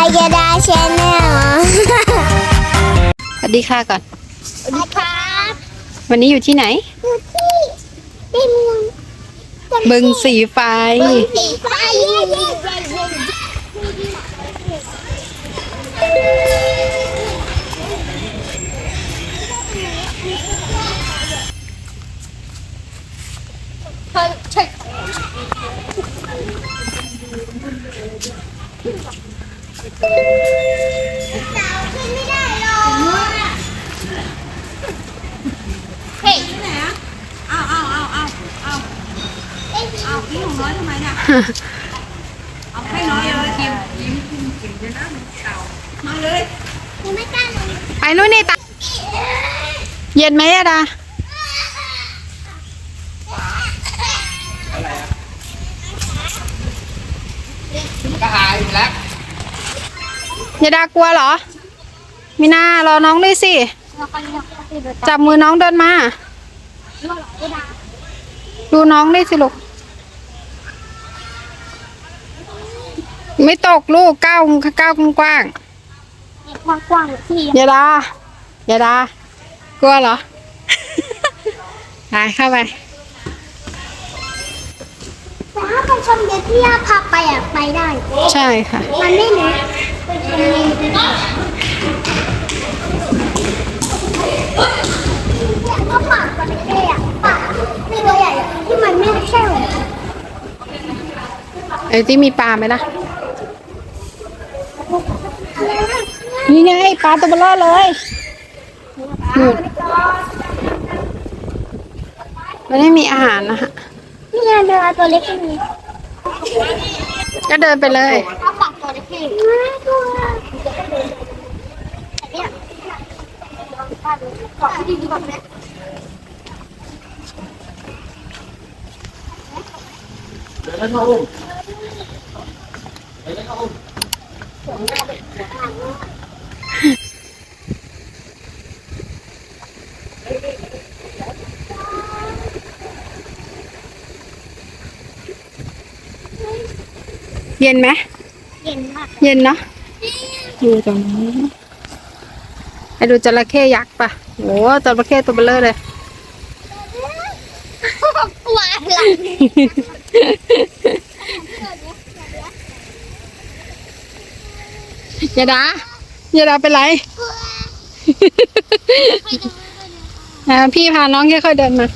ายาดาชแนลสวัสดีค่ะก่อน สวัสดีครับวันนี้อยู่ที่ไหน อยู่ที่ที่เมืองบึงสีไฟ บึงสีไฟเย่เย่เย่เย่เช็ค สาวขึ้นไม่ได้หรอกเฮ้ยเอาเอาเอาเอาเอาเอ้ยเอาพี่หนูน้อยทำไมเนี่ยเอาให้น้อยเลยกิมยิ้มกินกินจะนั่งเต่ามาเลยยังไม่กล้าลงไปนู่นนี่ตาเย็นไหมอะดาก็หายแล้ว ยาดากลัวเหรอ มีนารอน้องด้วยสิ จับมือน้องเดินมา ดูน้องด้วยสิลูก ไม่ตกลูกก้าวก้าวกว้างกว้างกว้างๆที่ๆยาดายาดากลัวเหรอ ไปเข้าไปแต่ถ้าเป็นชมเด็กที่ย่าพาไปอะไปได้ ใช่ค่ะ มันไม่รู้ก็ ปากมันแค่อะปากไม่ตัวใหญ่ที่มันไม่แค่วไอ้ที่มีปลาไหมล่ะนี่ไงปลาตัวเบลอเลยนู่นไม่ได้มีอาหารนะคะนี่ไงเรือตัวเล็กแค่นี้ก็เดินไปเลยเอาปากตัวเล็กแค่นี้ไม่ตัวเนี่ย ขอดีๆก่อนนะเดี๋ยวแล้วเขาอุ้มเดี๋ยวแล้วเขาอุ้มเย็นไหม เย็นมาก เย็นเนาะดูตรงนี้ ไปดูจระเข้ยักษ์ปะโอ้จระเข้ตัวเบลอเลยกลัวอะไรยาดายาดาเป็นไรอ่าพี่พาน้องค่อยๆเดินมา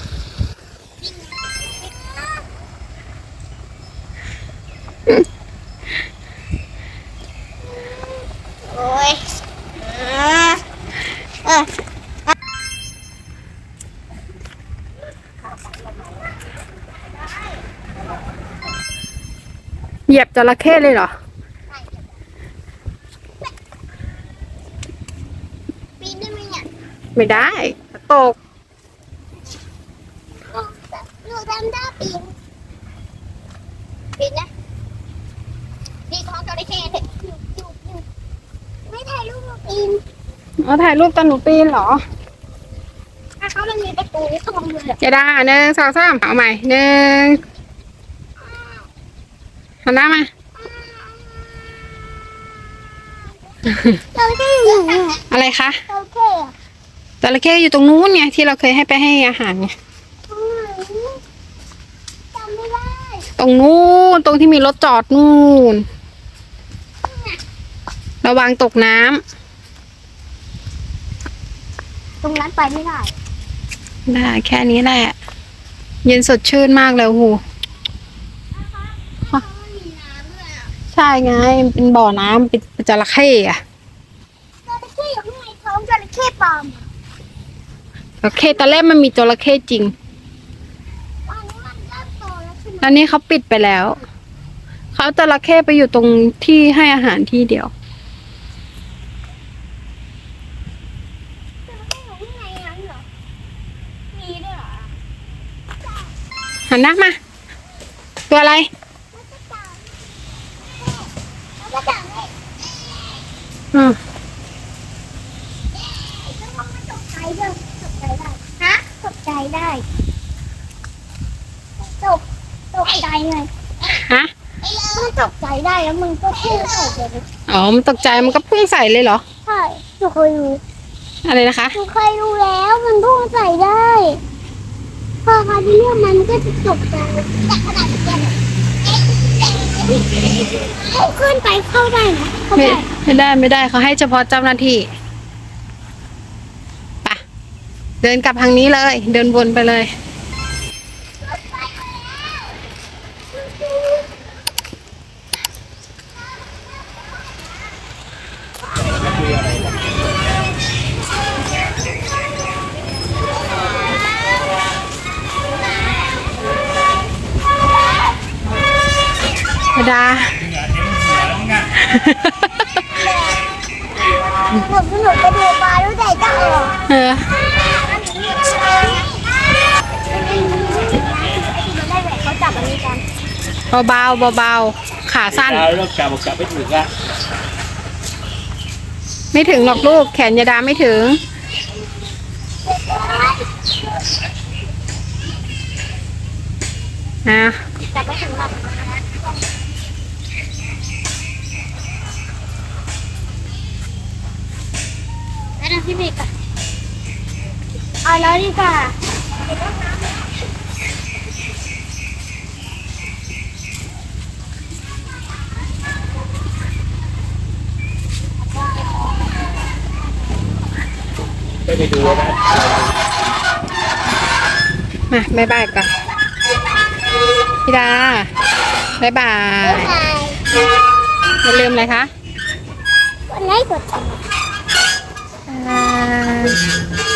เหยียบจระเข้เลยเหรอ ปีนได้ไหมเนี่ยไม่ได้ ตกหนูทำได้ปีนปีนนะดีท้องจระเข้เถอะอยู่อยู่อยู่ไม่ถ่ายรูปหนูปีนเอาถ่ายรูปตอนหนูปีนเหรอถ้าเขามันมีประตูเข้ามาเลยจะได้หนึ่งสองสามเอาใหม่หนึ่ง หันหน้ามาจระเข้อยู่ไหนอะอะไรคะจระเข้อะจระเข้อยู่ตรงนู้นไงที่เราเคยให้ไปให้อาหารไงตรงไหนจำไม่ได้ตรงนู้นตรงที่มีรถจอดนู่น ระวังตกน้ำตรงนั้นไปไม่ได้ได้แค่นี้แหละ เย็นสดชื่นมากเลยโอ้โห ไม่มีน้ำเลยอะ ใช่ไงมันเป็นบ่อน้ำเป็นเป็นจระเข้อะจระเข้อยู่ข้างในท้องจระเข้ปลอมอะจระเข้ตอนแรกมันมีจระเข้จริงตอนนี้มันเริ่มโตแล้วใช่ไหมตอนนี้เขาปิดไปแล้ว เขาเอาจระเข้ไปอยู่ตรงที่ให้อาหารที่เดียว จระเข้อยู่ข้างในนั้นเหรอ มีด้วยเหรอ หันหน้ามา ตัวอะไร แล้วก็จับให้ อืมแล้วมันก็ตกใจด้วยตกใจได้ฮะตกใจได้ตกตกใจไงฮะมันตกใจได้แล้วมันก็พุ่งใส่เลยอ๋อ มันตกใจมันก็พุ่งใส่เลยเหรอ ใช่หนูเคยรู้อะไรนะคะหนูเคยรู้แล้วมันพุ่งใส่ได้พอคราวที่เนี่ยมันก็จะตกใจแต่ขนาดเดียวเอาขึ้นไปเข้าได้นะเข้าไม่ได้ ไม่ได้ไม่ได้เขาให้เฉพาะเจ้าหน้าที่ปะเดินกลับทางนี้เลย เดินวนไปเลยธดา หนูหนูไปดูปลารู้ใจจะออกเออเขาจับอันนี้กันเบาๆเบาๆขาสั้น เราเราจับจับไม่ถึงอะไม่ถึงหรอกลูกแขนยาดาไม่ถึงอะจับไปถึงหลับแพี่เมย์กันเอาแล้วดีกว่าไม่ไปดูนะมาบายบายก่อนพี่ดาบายบายใช่อย่าลืมอะไรคะกดไลค์กดแชร์ อ่า